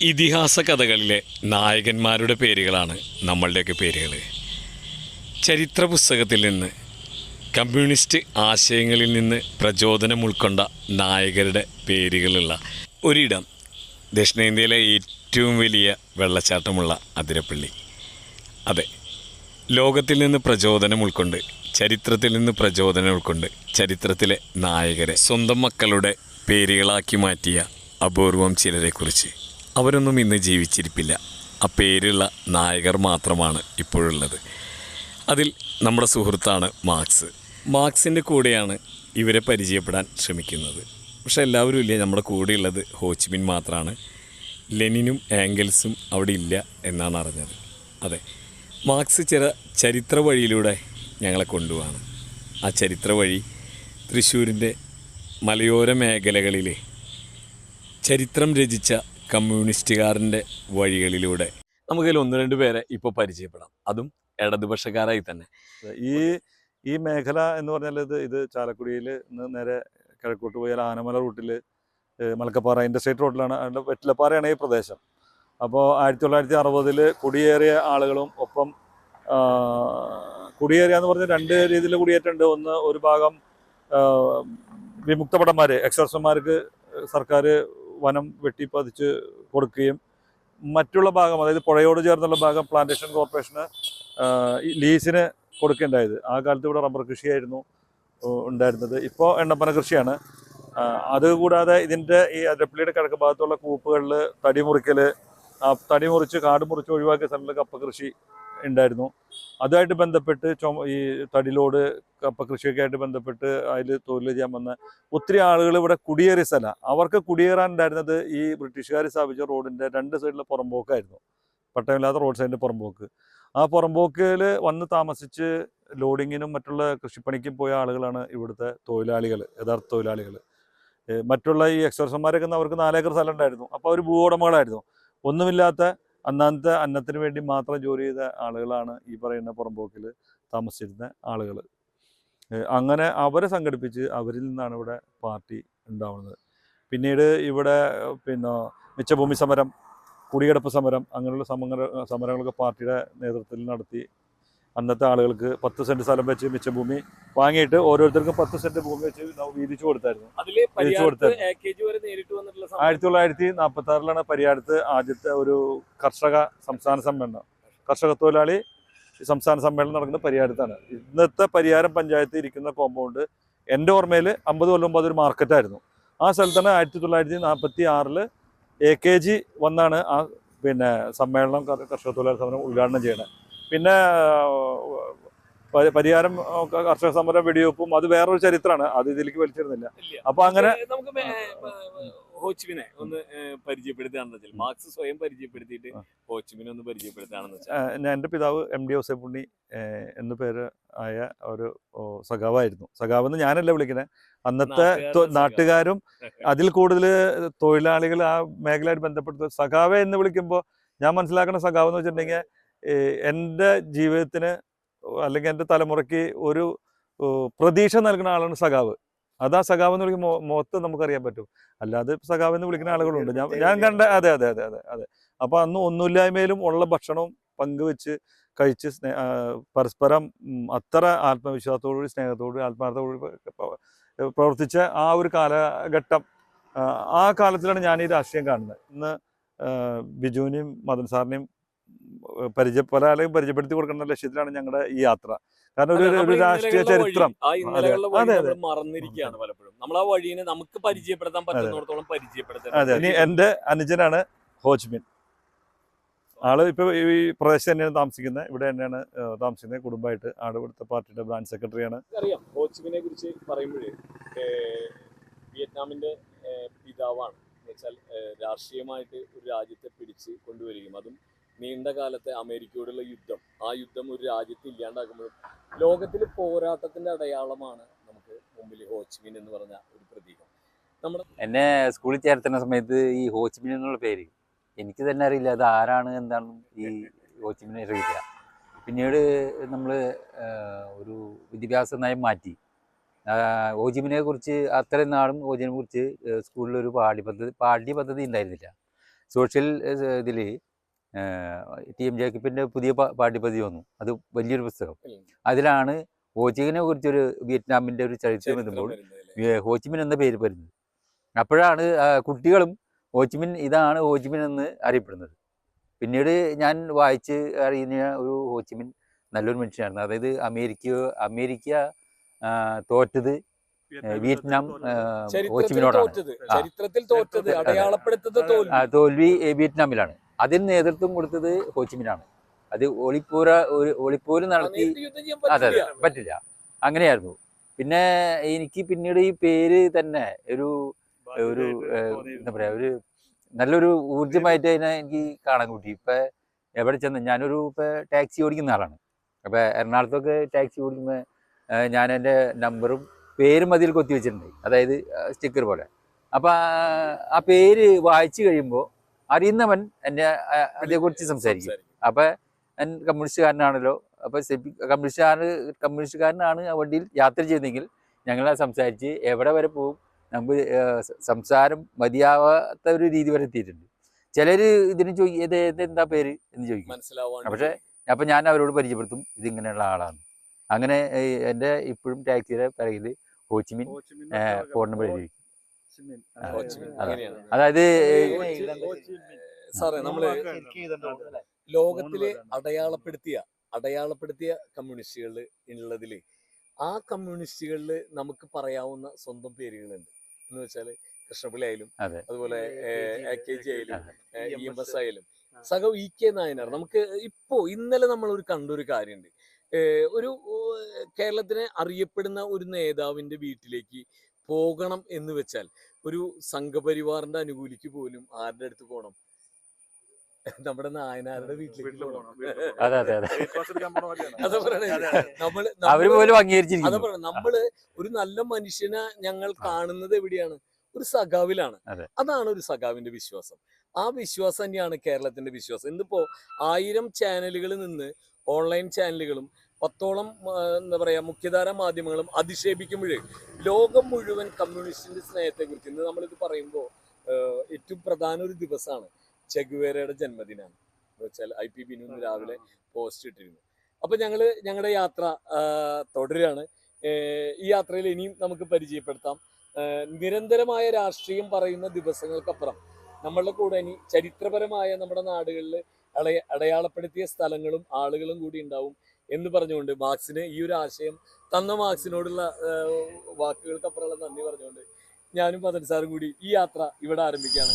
ഇതിഹാസ കഥകളിലെ നായകന്മാരുടെ പേരുകളാണ് നമ്മളുടെയൊക്കെ പേരുകൾ. ചരിത്ര പുസ്തകത്തിൽ നിന്ന് കമ്മ്യൂണിസ്റ്റ് ആശയങ്ങളിൽ നിന്ന് പ്രചോദനം ഉൾക്കൊണ്ട നായകരുടെ പേരുകളുള്ള ഒരിടം ദക്ഷിണേന്ത്യയിലെ ഏറ്റവും വലിയ വെള്ളച്ചാട്ടമുള്ള അതിരപ്പള്ളി. അതെ ലോകത്തിൽ നിന്ന് പ്രചോദനം ഉൾക്കൊണ്ട് ചരിത്രത്തിൽ നിന്ന് പ്രചോദനം ഉൾക്കൊണ്ട് ചരിത്രത്തിലെ നായകരെ സ്വന്തം മക്കളുടെ പേരുകളാക്കി മാറ്റിയ അപൂർവം ചിലരെക്കുറിച്ച്. അവരൊന്നും ഇന്ന് ജീവിച്ചിരിപ്പില്ല. ആ പേരുള്ള നായകർ മാത്രമാണ് ഇപ്പോഴുള്ളത്. അതിൽ നമ്മുടെ സുഹൃത്താണ് മാർക്സ്. മാർക്സിന്റെ കൂടെയാണ് ഇവരെ പരിചയപ്പെടാൻ ശ്രമിക്കുന്നത്. പക്ഷേ എല്ലാവരും ഇല്ല നമ്മുടെ കൂടെയുള്ളത് ഹോച്ചിമിൻ മാത്രമാണ് ലെനിനും ആംഗൽസും അവിടെ ഇല്ല എന്നാണ് അറിഞ്ഞത്. അതെ മാർക്സ് ചില ചരിത്ര വഴിയിലൂടെ ഞങ്ങളെ കൊണ്ടുപോവാണ്. ആ ചരിത്ര വഴി തൃശ്ശൂരിന്റെ മലയോര മേഖലകളിലെ ചരിത്രം രചിച്ച കമ്മ്യൂണിസ്റ്റുകാരന്റെ വഴികളിലൂടെ. നമുക്കതിൽ ഒന്ന് രണ്ട് പേരെ ഇപ്പോൾ പരിചയപ്പെടാം. അതും ഇടതുപക്ഷക്കാരായി തന്നെ. ഈ ഈ മേഖല എന്ന് പറഞ്ഞാൽ ഇത് ഇത് ചാലക്കുടിയിൽ നേരെ കിഴക്കോട്ട് പോയാൽ ആനമല റൂട്ടിൽ മലക്കപ്പാറ ഇൻഡസ്ട്രേറ്റ് റോഡിലാണ് അതിന്റെ വെറ്റിലപ്പാറയാണ് ഈ പ്രദേശം. അപ്പോൾ ആയിരത്തി തൊള്ളായിരത്തി അറുപതിൽ കുടിയേറിയ ആളുകളും ഒപ്പം കുടിയേറിയ എന്ന് പറഞ്ഞാൽ രണ്ട് രീതിയിൽ കുടിയേറ്റുണ്ട് ഒന്ന് ഒരു ഭാഗം വിമുക്തപടന്മാർ എക്സർസന്മാർക്ക് സർക്കാർ വനം വെട്ടിപ്പതിച്ച് കൊടുക്കുകയും മറ്റുള്ള ഭാഗം അതായത് പുഴയോട് ചേർന്നുള്ള ഭാഗം പ്ലാന്റേഷൻ കോർപ്പറേഷന് ലീസിന് കൊടുക്കേണ്ടായത്. ആ കാലത്ത് ഇവിടെ റബ്ബർ കൃഷിയായിരുന്നു ഉണ്ടായിരുന്നത്. ഇപ്പോൾ എണ്ണപ്പന കൃഷിയാണ്. അതുകൂടാതെ ഇതിന്റെ ഈ അതിരപ്പള്ളിയുടെ കിഴക്ക് ഭാഗത്തുള്ള കൂപ്പുകളിൽ തടി മുറിക്കൽ തടി മുറിച്ച് കാട് മുറിച്ച് ഒഴിവാക്കിയ സ്ഥലങ്ങളിൽ കപ്പ കൃഷി ഉണ്ടായിരുന്നു. അതുമായിട്ട് ബന്ധപ്പെട്ട് ചുമ ഈ തടിലോട് കപ്പ കൃഷിയൊക്കെ ആയിട്ട് ബന്ധപ്പെട്ട് അതിൽ തൊഴിൽ ചെയ്യാൻ വന്ന ഒത്തിരി ആളുകൾ ഇവിടെ കുടിയേറിയ സ്ഥലം. അവർക്ക് കുടിയേറാൻ ഉണ്ടായിരുന്നത് ഈ ബ്രിട്ടീഷുകാർ സ്ഥാപിച്ച റോഡിന്റെ രണ്ട് സൈഡിലെ പുറമ്പോക്കായിരുന്നു പട്ടയമില്ലാത്ത റോഡ് സൈഡിന്റെ പുറമ്പോക്ക് ആ പുറമ്പോക്കിൽ വന്ന് താമസിച്ച് ലോഡിങ്ങിനും മറ്റുള്ള കൃഷിപ്പണിക്കും പോയ ആളുകളാണ് ഇവിടുത്തെ തൊഴിലാളികൾ യഥാർത്ഥ തൊഴിലാളികൾ മറ്റുള്ള ഈ എക്സോർസന്മാരൊക്കെ അവർക്ക് നാലേക്കർ സ്ഥലം ഉണ്ടായിരുന്നു. അപ്പോൾ അവർ ഭൂവുടമകളായിരുന്നു. ഒന്നുമില്ലാത്ത അന്നത്തെ അന്നത്തിന് വേണ്ടി മാത്രം ജോലി ചെയ്ത ആളുകളാണ് ഈ പറയുന്ന പുറമ്പോക്കിൽ താമസിച്ചിരുന്ന ആളുകൾ. അങ്ങനെ അവരെ സംഘടിപ്പിച്ച് അവരിൽ നിന്നാണ് ഇവിടെ പാർട്ടി ഉണ്ടാവുന്നത്. പിന്നീട് ഇവിടെ പിന്നെ മിച്ചഭൂമി സമരം കുടികിടപ്പ് സമരം അങ്ങനെയുള്ള സമര സമരങ്ങളൊക്കെ പാർട്ടിയുടെ നേതൃത്വത്തിൽ നടത്തി അന്നത്തെ ആളുകൾക്ക് പത്ത് സെന്റ് സ്ഥലം വെച്ച് മിച്ചഭൂമി വാങ്ങിയിട്ട് ഓരോരുത്തർക്കും പത്ത് സെന്റ് ഭൂമി വെച്ച് വീതിച്ചു കൊടുത്തായിരുന്നു. വീതിച്ചു കൊടുത്തായിരുന്നു. ആയിരത്തി തൊള്ളായിരത്തി നാൽപ്പത്തി ആറിലാണ് പരിയാടത്ത് ആദ്യത്തെ ഒരു കർഷക സംസ്ഥാന സമ്മേളനം. കർഷക തൊഴിലാളി സംസ്ഥാന സമ്മേളനം നടക്കുന്ന പരിയാരത്താണ് ഇന്നത്തെ പരിയാരം പഞ്ചായത്ത് ഇരിക്കുന്ന കോമ്പൗണ്ട് എന്റെ ഓർമ്മയിൽ അമ്പത് കൊല്ലം മുമ്പ് അതൊരു മാർക്കറ്റായിരുന്നു ആ സ്ഥലത്താണ് ആയിരത്തി തൊള്ളായിരത്തി നാൽപ്പത്തി ആറിൽ എ കെ ജി വന്നാണ് ആ പിന്നെ സമ്മേളനം കർ- കർഷക തൊഴിലാളി സമരം ഉദ്ഘാടനം ചെയ്യണത് പിന്നെ പരിഹാരം കർഷക സമരം വെടിവെപ്പും അത് വേറൊരു ചരിത്രമാണ് അത് ഇതിലേക്ക് വലിച്ചിരുന്നില്ല. അപ്പൊ അങ്ങനെ നമുക്ക് ഹോച്ചിമിനെ ഒന്ന് പരിചയപ്പെടുത്തുകയാണെന്ന് മാർക്സ് സ്വയം പരിചയപ്പെടുത്തിയിട്ട്. ഹോച്ചിമിനെ ഒന്ന് പരിചയപ്പെടുത്തുകയാണെന്ന് വെച്ചാൽ ഞാൻ എന്റെ പിതാവ് എം ഡി പുണ്ണി എന്ന പേര് ആയ ഒരു സഖാവായിരുന്നു സഖാവ് എന്ന് ഞാനല്ല വിളിക്കുന്നത് അന്നത്തെ. നാട്ടുകാരും അതിൽ കൂടുതൽ തൊഴിലാളികൾ ആ മേഖലയായിട്ട് ബന്ധപ്പെടുത്ത സഖാവെ എന്ന് വിളിക്കുമ്പോൾ ഞാൻ മനസ്സിലാക്കുന്ന സഖാവ് എന്ന് വെച്ചിട്ടുണ്ടെങ്കിൽ എന്റെ ജീവിതത്തിന് അല്ലെങ്കിൽ എന്റെ തലമുറയ്ക്ക് ഒരു പ്രതീക്ഷ നൽകുന്ന ആളാണ് സഖാവ്. അതാ സഖാവ് എന്ന് വിളിക്കുമ്പോൾ മുഖത്ത് നമുക്കറിയാൻ പറ്റും. അല്ലാതെ സഖാവ് എന്ന് വിളിക്കുന്ന ആളുകളുണ്ട്. ഞാൻ ഞാൻ കണ്ട അതെ അതെ അതെ അതെ അതെ. അപ്പൊ അന്ന് ഒന്നുമില്ലായ്മയിലും ഉള്ള ഭക്ഷണവും പങ്കുവെച്ച് കഴിച്ച് സ്നേ പരസ്പരം അത്ര ആത്മവിശ്വാസത്തോടുകൂടി സ്നേഹത്തോടുകൂടി ആത്മാർത്ഥത്തോടുകൂടി പ- പ്രവർത്തിച്ച ആ ഒരു കാലഘട്ടം ആ, ആ കാലത്തിലാണ് ഞാൻ ഈ രാഷ്ട്രീയം കാണുന്നത്. ഇന്ന് ആ, ബിജുവിനെയും മദൻ സാറിനെയും പരിചയ പല ആളെയും പരിചയപ്പെടുത്തി കൊടുക്കുന്ന ലക്ഷ്യത്തിലാണ് ഞങ്ങളുടെ ഈ യാത്ര. കാരണം ഒരു ഒരു രാഷ്ട്രീയ ചരിത്രം. മറന്നിരിക്കുകയാണ് പലപ്പോഴും. നമ്മൾ ആ വഴിനെ നമുക്ക് പരിചയപ്പെടുത്താൻ പറ്റുന്നിടത്തോളം പരിചയപ്പെടുത്താൻ ഇനി എന്റെ അനുജനാണ് ഹോജ്മിൻ. ആൾ ഇപ്പൊ ഈ പ്രദേശത്ത് തന്നെയാണ് താമസിക്കുന്നത്. ഇവിടെ തന്നെയാണ് താമസിക്കുന്നത്. കുടുംബമായിട്ട് ആൾ ഇവിടുത്തെ പാർട്ടിയുടെ ബ്രാഞ്ച് സെക്രട്ടറിയാണ്. അറിയാം ഹോച്ചിമിനെ കുറിച്ച് പറയുമ്പോഴേ വിയറ്റ്നാമിന്റെ പിതാവാണ്. എന്ന് വെച്ചാൽ രാഷ്ട്രീയമായിട്ട് ഒരു രാജ്യത്തെ പിടിച്ച് കൊണ്ടുവരികയും അതും നീണ്ട കാലത്തെ അമേരിക്കയോടുള്ള യുദ്ധം. ആ യുദ്ധം ഒരു രാജ്യത്ത് ഇല്ലാണ്ടാക്കുമ്പോഴും ലോകത്തിൽ പോരാട്ടത്തിന്റെ അടയാളമാണ് നമുക്ക് മുമ്പിൽ ഹോച്ചിമിൻ എന്ന് പറഞ്ഞ ഒരു പ്രതീകം. നമ്മുടെ എന്നെ സ്കൂളിൽ ചേർത്തുന്ന സമയത്ത് ഈ ഹോച്ചിമിൻ എന്നുള്ള പേര് എനിക്ക് തന്നെ അറിയില്ല അത് ആരാണ് എന്താണ് ഈ ഹോച്ചിമിനെ അറിയില്ല. പിന്നീട് നമ്മൾ ഒരു വിദ്യാഭ്യാസ നയം മാറ്റി. ഓജിമിനെ കുറിച്ച് അത്രയും നാളും ഓജിനെ കുറിച്ച് സ്കൂളിൽ ഒരു പാഠ്യ പദ്ധതി പാഠ്യ പദ്ധതി ഉണ്ടായിരുന്നില്ല. സോഷ്യൽ ഇതിൽ ടി എം ജേക്കബിന്റെ പുതിയ പാഠ്യപദ്ധതി വന്നു. അത് വലിയൊരു പുസ്തകം. അതിലാണ് ഹോച്ചിങ്ങിനെ കുറിച്ചൊരു വിയറ്റ്നാമിന്റെ ഒരു ചരിത്രം എത്തുമ്പോൾ ഹോച്ചിമിൻ എന്ന പേര് വരുന്നത്. അപ്പോഴാണ് കുട്ടികളും ഹോച്ചിമിൻ ഇതാണ് ഹോച്ചിമിൻ എന്ന് അറിയപ്പെടുന്നത്. പിന്നീട് ഞാൻ വായിച്ച് അറിയുന്ന ഒരു ഹോച്ചിമിൻ നല്ലൊരു മനുഷ്യനായിരുന്നു. അതായത് അമേരിക്ക അമേരിക്ക തോറ്റത് വിയറ്റ്നാം ഹോച്ചിമിനോടാണ്. തോൽവി. വിയറ്റ്നാമിലാണ്. അതിന് നേതൃത്വം കൊടുത്തത് ഹോച്ചിമിനാണ് അത് ഒളിപ്പൂര ഒരു ഒളിപ്പൂര് നടത്തി അതെ അതെ പറ്റില്ല. അങ്ങനെയായിരുന്നു. പിന്നെ എനിക്ക് പിന്നീട് ഈ പേര് തന്നെ ഒരു ഒരു എന്താ പറയാ ഒരു നല്ലൊരു ഊർജമായിട്ട് അതിനെ എനിക്ക് കാണാൻ കൂട്ടി. ഇപ്പൊ എവിടെ ചെന്ന് ഞാനൊരു ഇപ്പൊ ടാക്സി ഓടിക്കുന്ന ആളാണ്. അപ്പൊ എറണാകുളത്തൊക്കെ ടാക്സി ഓടിക്കുമ്പോൾ ഞാൻ എന്റെ നമ്പറും പേരും അതിൽ കൊത്തി വെച്ചിട്ടുണ്ട്. അതായത് സ്റ്റിക്കർ പോലെ. അപ്പൊ ആ പേര് വായിച്ചു കഴിയുമ്പോൾ അറിയുന്നവൻ എന്നെ അതേക്കുറിച്ച് സംസാരിക്കും. അപ്പൊ ഞാൻ കമ്മ്യൂണിസ്റ്റുകാരനാണല്ലോ. അപ്പൊ സെപ്പി കമ്മ്യൂണിസ്റ്റുകാരൻ കമ്മ്യൂണിസ്റ്റുകാരനാണ് ആ വണ്ടിയിൽ യാത്ര ചെയ്യുന്നതെങ്കിൽ ഞങ്ങൾ സംസാരിച്ച് എവിടെ വരെ പോകും നമ്മൾ സംസാരം മതിയാവാത്ത ഒരു രീതി വരെ എത്തിയിട്ടുണ്ട്. ചിലര് ഇതിന് ചോദിക്കും എന്താ പേര് എന്ന് ചോദിക്കും. പക്ഷേ അപ്പൊ ഞാൻ അവരോട് പരിചയപ്പെടുത്തും ഇതിങ്ങനെയുള്ള ആളാണ്. അങ്ങനെ എന്റെ എന്റെ ഇപ്പോഴും ടാക്സിയുടെ പിറകിൽ ഹോച്ചിമിൻ ഫോൺ നമ്പർ എഴുതി അതായത് സാറേ നമ്മൾ ലോകത്തിലെ അടയാളപ്പെടുത്തിയ അടയാളപ്പെടുത്തിയ കമ്മ്യൂണിസ്റ്റുകൾ ഉള്ളതിൽ ആ കമ്മ്യൂണിസ്റ്റുകളിൽ നമുക്ക് പറയാവുന്ന സ്വന്തം പേരുകളുണ്ട്. എന്ന് വെച്ചാൽ കൃഷ്ണപിള്ളി ആയാലും അതുപോലെ എ കെ ജി ആയാലും. ഇ എം എസ് ആയാലും ഇ കെ നായനാർ. നമുക്ക് ഇപ്പോ ഇന്നലെ നമ്മൾ ഒരു കണ്ടൊരു കാര്യമുണ്ട് ഒരു കേരളത്തിനെ അറിയപ്പെടുന്ന ഒരു നേതാവിന്റെ വീട്ടിലേക്ക് പോകണം എന്ന് വെച്ചാൽ ഒരു സംഘപരിവാറിന്റെ അനുകൂലിക്ക് പോലും ആരുടെ അടുത്ത് പോകണം നമ്മുടെ നായനാരുടെ വീട്ടിലേക്ക് പോകണം അതെ അതെ അതെ. അത് പറയണേ നമ്മൾ അവർ അതാ നമ്മൾ ഒരു നല്ല മനുഷ്യനെ ഞങ്ങൾ കാണുന്നത് എവിടെയാണ്? ഒരു സഖാവിലാണ്. അതാണ് ഒരു സഖാവിന്റെ വിശ്വാസം. ആ വിശ്വാസം തന്നെയാണ് കേരളത്തിന്റെ വിശ്വാസം. ഇന്നിപ്പോ ആയിരം ചാനലുകളിൽ നിന്ന് ഓൺലൈൻ ചാനലുകളും പത്തോളം എന്താ പറയുക മുഖ്യധാര മാധ്യമങ്ങളും അധിക്ഷേപിക്കുമ്പോൾ ലോകം മുഴുവൻ കമ്മ്യൂണിസ്റ്റിന്റെ സ്നേഹത്തെക്കുറിച്ച് ഇന്ന് നമ്മളിത് പറയുമ്പോൾ ഏറ്റവും പ്രധാന ഒരു ദിവസമാണ് ചെഗുവേരയുടെ ജന്മദിനമാണ് വെച്ചാൽ ഐ പി ബിനു രാവിലെ പോസ്റ്റ് ഇട്ടിരുന്നു. അപ്പൊ ഞങ്ങൾ ഞങ്ങളുടെ യാത്ര തുടരുകയാണ്. ഈ യാത്രയിൽ ഇനിയും നമുക്ക് പരിചയപ്പെടുത്താം. നിരന്തരമായ രാഷ്ട്രീയം പറയുന്ന ദിവസങ്ങൾക്കപ്പുറം നമ്മളുടെ കൂടെ ഇനി ചരിത്രപരമായ നമ്മുടെ നാടുകളിൽ അടയാളപ്പെടുത്തിയ സ്ഥലങ്ങളും ആളുകളും കൂടി ഉണ്ടാവും. എന്ന് പറഞ്ഞുകൊണ്ട് മാർക്സിന് ഈ ഒരു ആശയം തന്ന മാർക്സിനോടുള്ള വാക്കുകൾക്കപ്പുറമുള്ള നന്ദി പറഞ്ഞുകൊണ്ട് ഞാനും പതൻ സാറും കൂടി ഈ യാത്ര ഇവിടെ ആരംഭിക്കുകയാണ്.